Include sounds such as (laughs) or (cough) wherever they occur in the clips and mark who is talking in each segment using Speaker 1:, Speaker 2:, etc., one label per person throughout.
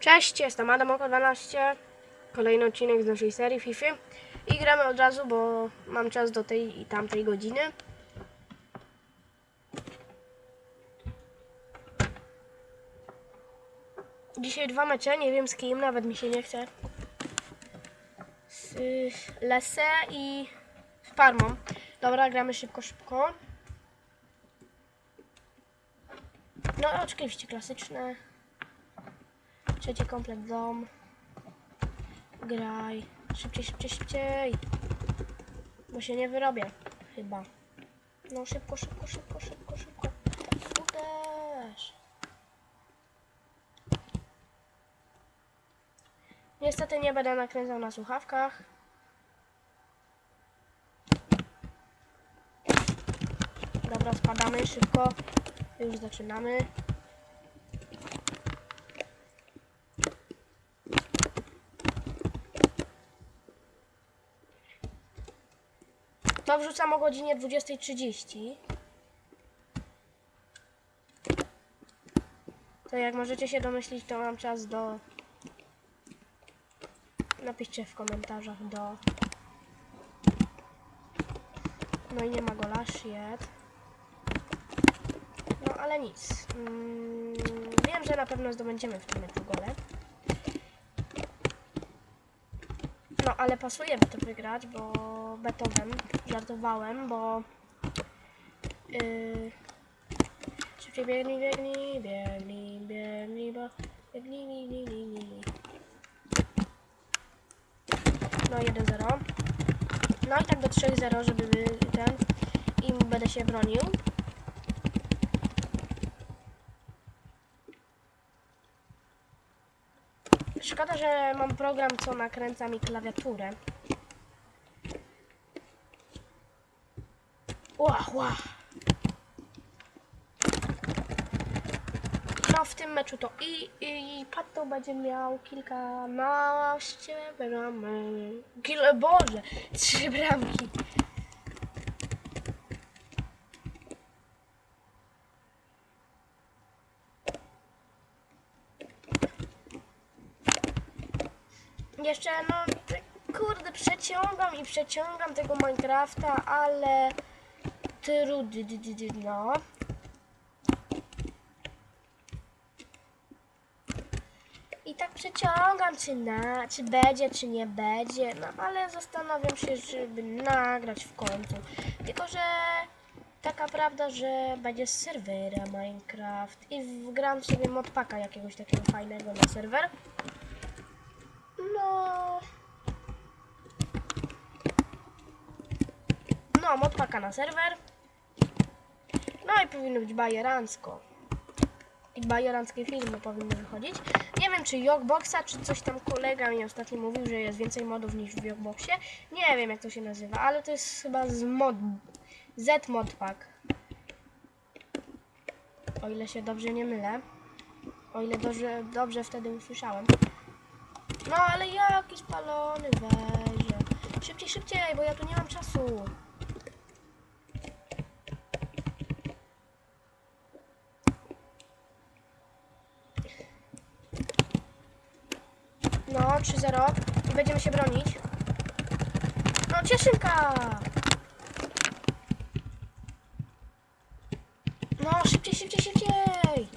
Speaker 1: Cześć, jestem Adamoko12. Kolejny odcinek z naszej serii FIFA. I gramy od razu, bo mam czas do tej i tamtej godziny. Dzisiaj dwa mecze, nie wiem z kim, nawet mi się nie chce. Z Lese i z Parmą. Dobra, gramy szybko, szybko. No oczywiście klasyczne. Trzeci komplet dom. Graj. Szybciej, szybciej, szybciej. Bo się nie wyrobię. Chyba. No szybko, szybko, szybko, szybko, szybko. Uderz. Niestety nie będę nakręcał na słuchawkach. Dobra, spadamy szybko. Już zaczynamy. Wrzucam o godzinie 20.30. To jak możecie się domyślić, to mam czas do... Napiszcie w komentarzach do... No i nie ma gola, shit. No ale nic. Mm, wiem, że na pewno zdobędziemy w tym meczu gole. No, ale pasuje by to wygrać, bo Beethoven, żartowałem, bo yy, szybciej biegnij, biegnij, biegnij, biegnij, bo biegnij, ni, ni, ni, ni. No 1-0. No i tak do 3-0, żeby by- ten i będę się bronił. Szkoda, że mam program, co nakręca mi klawiaturę. Ła, ła. No w tym meczu to i, i Pato będzie miał kilkanaście bramek. Kil, Boże, trzy bramki. Jeszcze no, kurde, przeciągam i przeciągam tego Minecrafta, ale dy, no. I tak przeciągam, czy na, czy będzie, czy nie będzie, no ale zastanawiam się, żeby nagrać w końcu. Tylko, że taka prawda, że będzie z serwera Minecraft i wgram sobie modpaka jakiegoś takiego fajnego na serwer. No. Modpaka na serwer. No i powinno być bajerancko. I bajeranckie filmy powinny wychodzić. Nie wiem, czy Jogboxa, czy coś tam kolega mi ostatnio mówił, że jest więcej modów niż w Jogboxie. Nie wiem, jak to się nazywa, ale to jest chyba z mod... Z modpack. O ile się dobrze nie mylę. O ile dobrze, dobrze wtedy usłyszałem. No ale jaki spalony weźże. Szybciej, szybciej, bo ja tu nie mam czasu. No, 3-0. I będziemy się bronić. No, cieszynka! No, szybciej, szybciej, szybciej!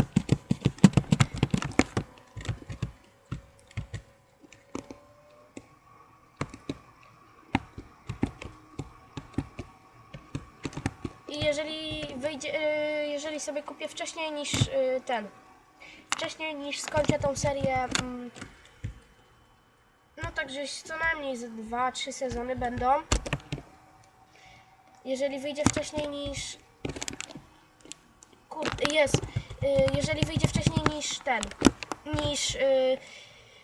Speaker 1: I jeżeli wyjdzie, y, jeżeli sobie kupię wcześniej niż y, ten, wcześniej niż skończę tą serię, mm, no także co najmniej ze 2-3 sezony będą. Jeżeli wyjdzie wcześniej niż, kurde, jest, y, jeżeli wyjdzie wcześniej niż ten, niż y,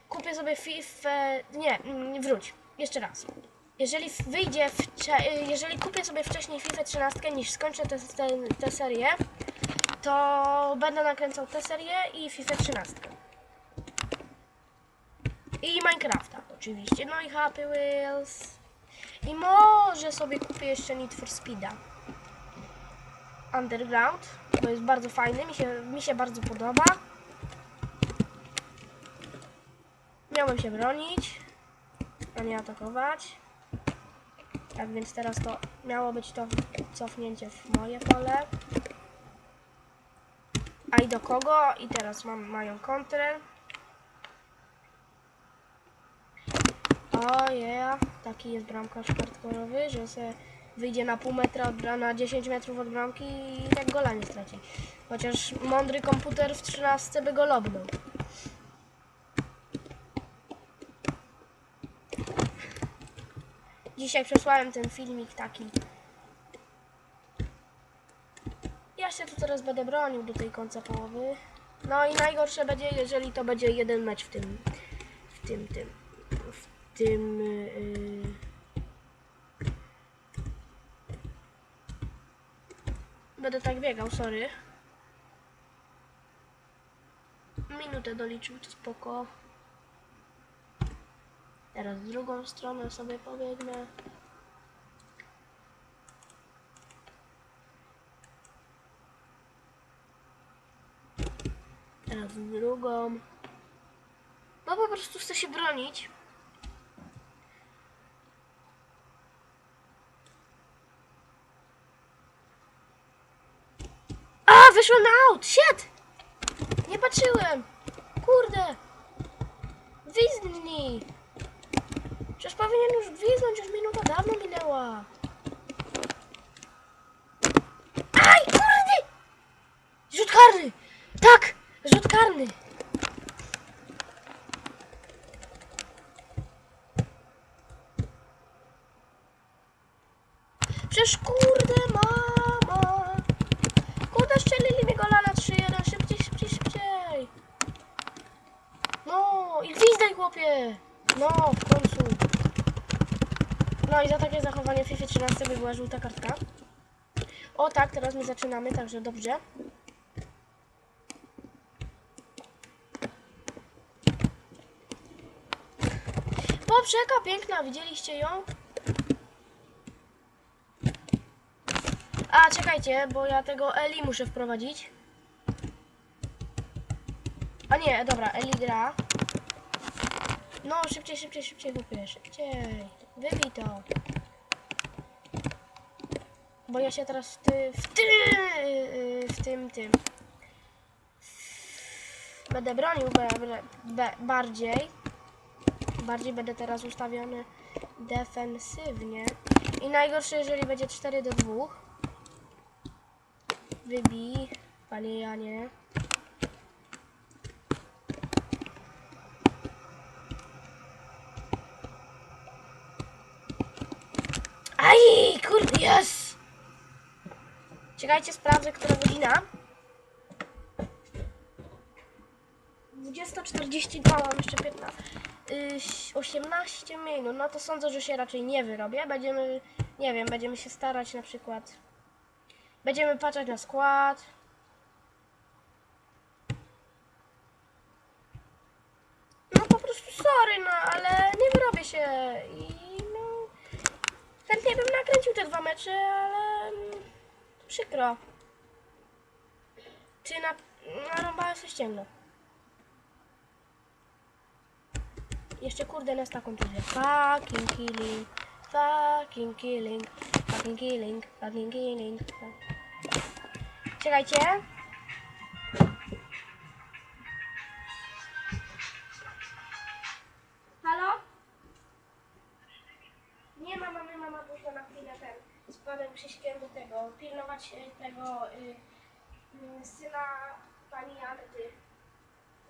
Speaker 1: kupię sobie FIFA, nie, mm, wróć, jeszcze raz. Jeżeli wyjdzie, y, jeżeli kupię sobie wcześniej FIFA 13 niż skończę tę serię, to będę nakręcał tę serię i FIFA 13. I Minecrafta oczywiście, no i Happy Wheels. I może sobie kupię jeszcze Need for Speeda. Underground, bo jest bardzo fajny, mi się, mi się bardzo podoba. Miałem się bronić, a nie atakować. Tak więc teraz to miało być to cofnięcie w moje pole. A i do kogo? I teraz mam, mają kontrę. O yeah, taki jest bramkarz hardkorowy, że se wyjdzie na pół metra, od, bra- na 10 metrów od bramki i tak gola nie straci. Chociaż mądry komputer w 13 by go lobnął. Dzisiaj przesłałem ten filmik taki. Ja się tu teraz będę bronił do tej końca połowy. No i najgorsze będzie, jeżeli to będzie jeden mecz w tym, w tym, tym, w tym, yy... Będę tak biegał, sorry. Minutę doliczył, to spoko. Teraz w drugą stronę sobie pobiegnę. Teraz drugą. No po prostu chcę się bronić. A, wyszłem na aut! Shit! Nie patrzyłem! Kurde! Gwizdnij! Przecież powinien już gwizdnąć, już minuta dawno minęła. Aj, kurde! Rzut! Tak! Rzut karny! Przecież kurde mama! Kurde, strzelili mi gola na 3-1. Szybciej, szybciej, szybciej! No, i gwizdaj chłopie! No, w końcu. No i za takie zachowanie w FIFA 13 by była żółta kartka. O tak, teraz my zaczynamy, także dobrze. Poprzeka piękna, widzieliście ją? A, czekajcie, bo ja tego Eli muszę wprowadzić. A nie, dobra, Eli gra. No, szybciej, szybciej, szybciej kupię, szybciej. Wybij to. Bo ja się teraz w, ty, w, ty, w tym, tym. Będę bronił be, be, bardziej. Bardziej będę teraz ustawiony defensywnie. I najgorsze, jeżeli będzie 4 do 2. Wybij, panie Janie. Aj, kurde, jest! Czekajcie, sprawdzę, która godzina. 20.42, mam jeszcze 15. y, 18 minut, no to sądzę, że się raczej nie wyrobię. Będziemy, nie wiem, będziemy się starać na przykład. Będziemy patrzeć na skład. No po prostu sorry, no ale nie wyrobię się i no chętnie bym nakręcił te dwa mecze, ale mm, przykro. Czy na, narąbałem coś ciemno. Jeszcze kurde nas taką kontuzję. Fucking killing, fucking killing, fucking killing, fucking killing. Czekajcie. Halo? Nie ma mamy, mama poszła na chwilę ten z panem Krzyśkiem do tego, pilnować y, tego y, y, syna pani Anety,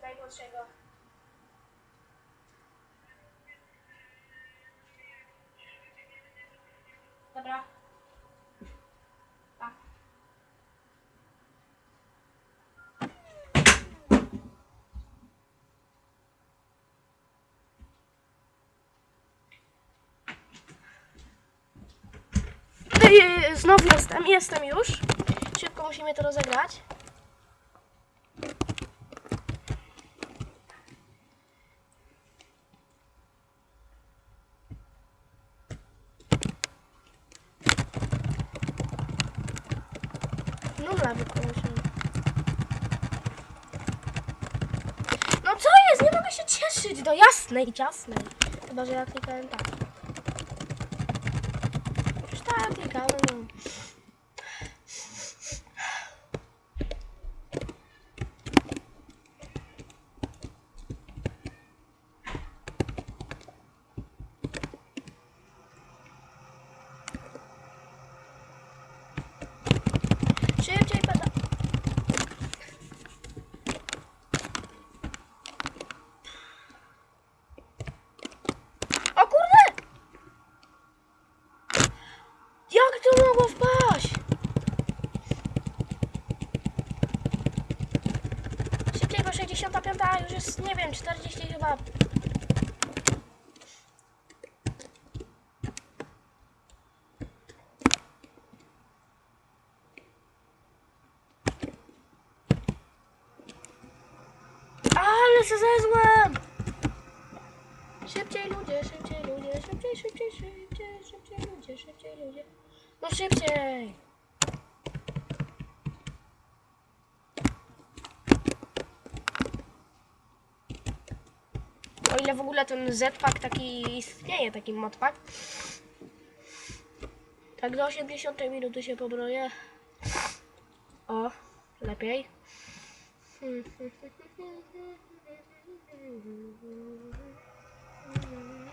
Speaker 1: najmłodszego. Dobra. Znowu jestem, jestem już. Szybko musimy to rozegrać. Nula wykończyłem. No co jest? Nie mogę się cieszyć. dołączyć do jasnej i ciasnej. Chyba, że ja klikałem tak. Już tak klikałem. No. Szybciej pada. O kurde! Jak to mogło wpaść? Szybkiego 65, a już jest, nie wiem, 40 chyba. Ale się zezłem! Szybciej ludzie, szybciej ludzie, szybciej, szybciej, szybciej, szybciej ludzie, szybciej ludzie. No szybciej! O ile w ogóle ten Z-Pack taki istnieje, taki modpack. Tak do 80 minuty się pobroję. O, lepiej. (laughs)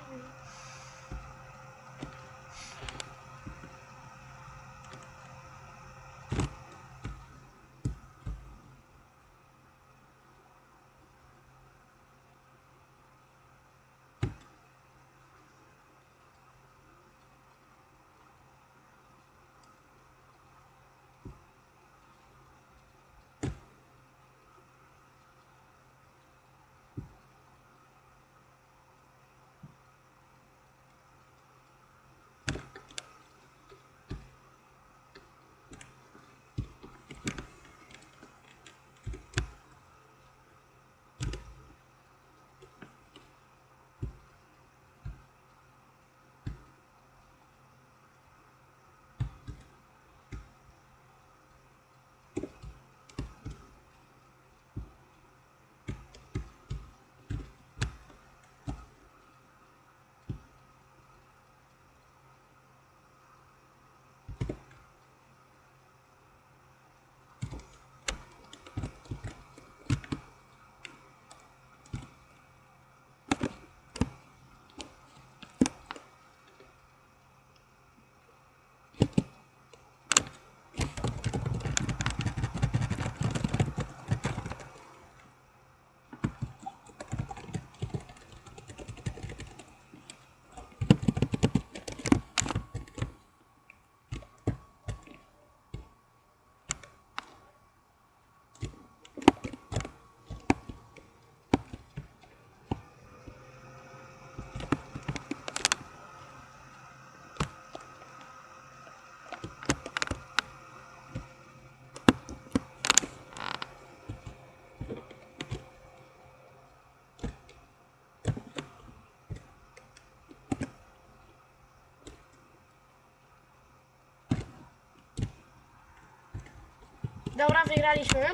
Speaker 1: Dobra, wygraliśmy.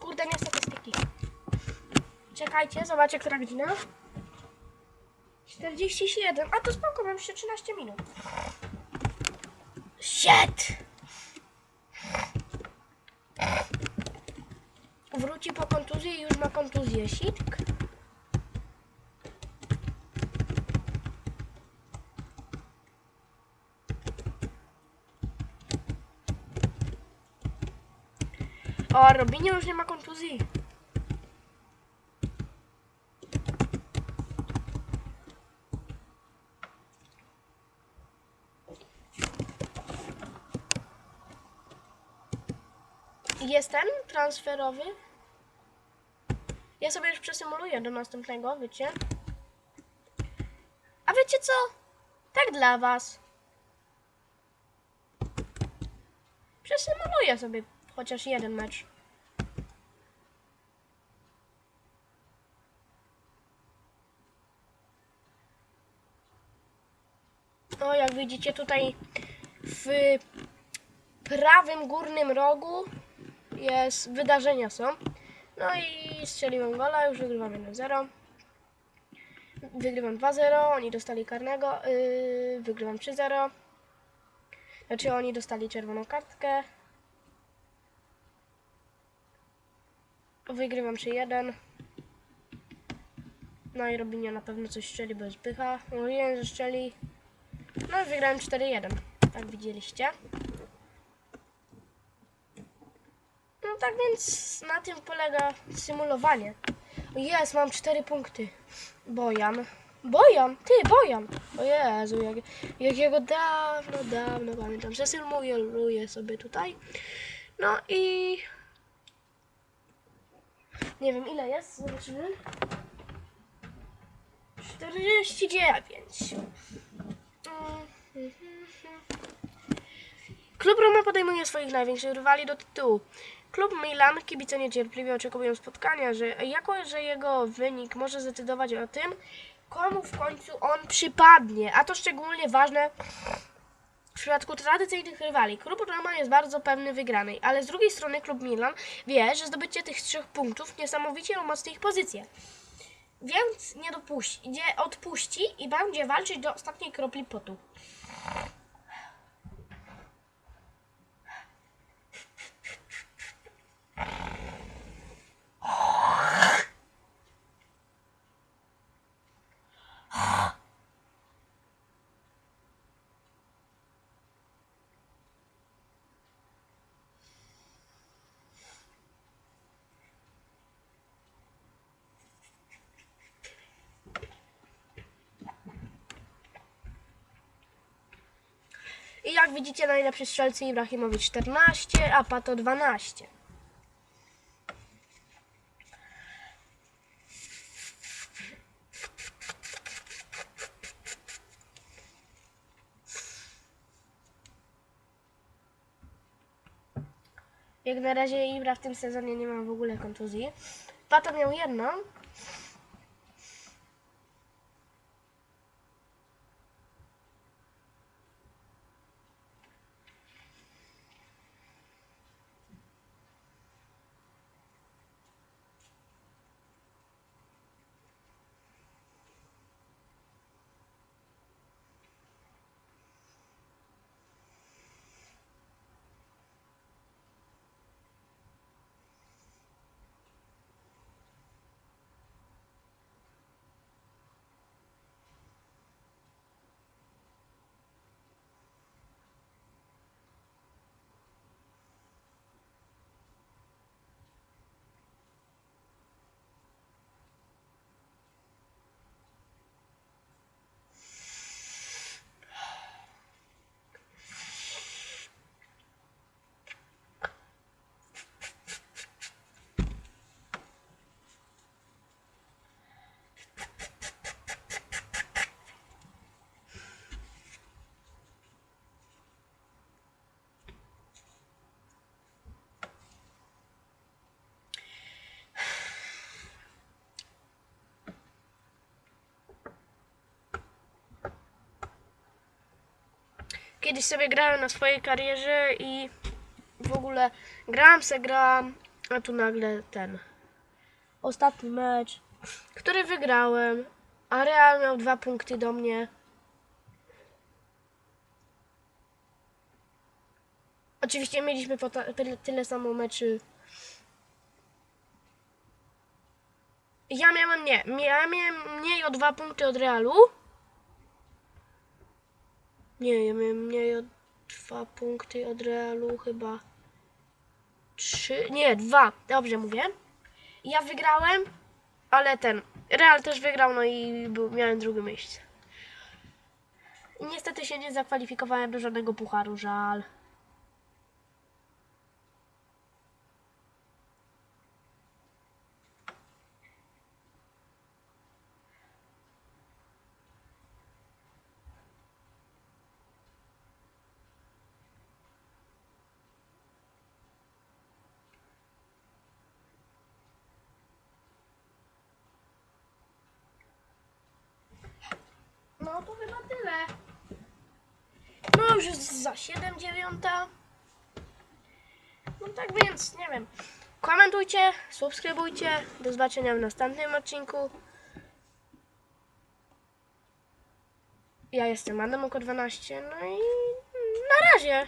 Speaker 1: Kurde, nie statystyki. Czekajcie, zobaczę, która godzina. 47. A to spoko, mam jeszcze 13 minut. Shit! Wróci po kontuzji i już ma kontuzję. Sitk. O, Robinie już nie ma kontuzji. Jest ten transferowy? Ja sobie już przesymuluję do następnego, wiecie? A wiecie co? Tak dla was. Przesymuluję sobie chociaż jeden mecz. O, jak widzicie tutaj w prawym górnym rogu jest wydarzenia są. No i strzeliłem gola, już wygrywam 1-0. Wygrywam 2-0, oni dostali karnego, yy, wygrywam 3-0. Znaczy oni dostali czerwoną kartkę. Wygrywam 3-1. No i Robinia na pewno coś strzeli, bo jest pycha. Mówiłem, że strzeli. No i wygrałem 4-1. Tak widzieliście. No tak więc na tym polega symulowanie. Jest, mam 4 punkty. Bojan. Bojan, ty, Bojan. O Jezu, jak, jakiego dawno, dawno pamiętam. Zasymuluję sobie tutaj. No i... Nie wiem ile jest, zobaczymy. 49. Klub Roma podejmuje swoich największych rywali do tytułu. Klub Milan, kibice niecierpliwie oczekują spotkania, że jako, że jego wynik może zdecydować o tym, komu w końcu on przypadnie, a to szczególnie ważne w przypadku tradycyjnych rywali. Klub Roma jest bardzo pewny wygranej, ale z drugiej strony klub Milan wie, że zdobycie tych trzech punktów niesamowicie umocni ich pozycję. Więc nie dopuści, nie odpuści i będzie walczyć do ostatniej kropli potu. I jak widzicie, najlepszy strzelcy Ibrahimowicz 14, a Pato 12. Jak na razie Ibra w tym sezonie nie ma w ogóle kontuzji. Pato miał jedną. Kiedyś sobie grałem na swojej karierze i w ogóle grałem se grałem, a tu nagle ten ostatni mecz, który wygrałem, a Real miał dwa punkty do mnie. Oczywiście mieliśmy tyle samo meczy. Ja miałem nie, ja miałem mniej o dwa punkty od Realu. Nie, ja miałem mniej o dwa punkty od Realu chyba. Trzy, nie, dwa, dobrze mówię. Ja wygrałem, ale ten, Real też wygrał, no i był, miałem drugie miejsce. Niestety się nie zakwalifikowałem do żadnego pucharu, żal. No to chyba tyle. No już jest za 7 dziewiąta. No tak więc, nie wiem. komentujcie, subskrybujcie. Do zobaczenia w następnym odcinku. Ja jestem Adam Oko 12, no i na razie.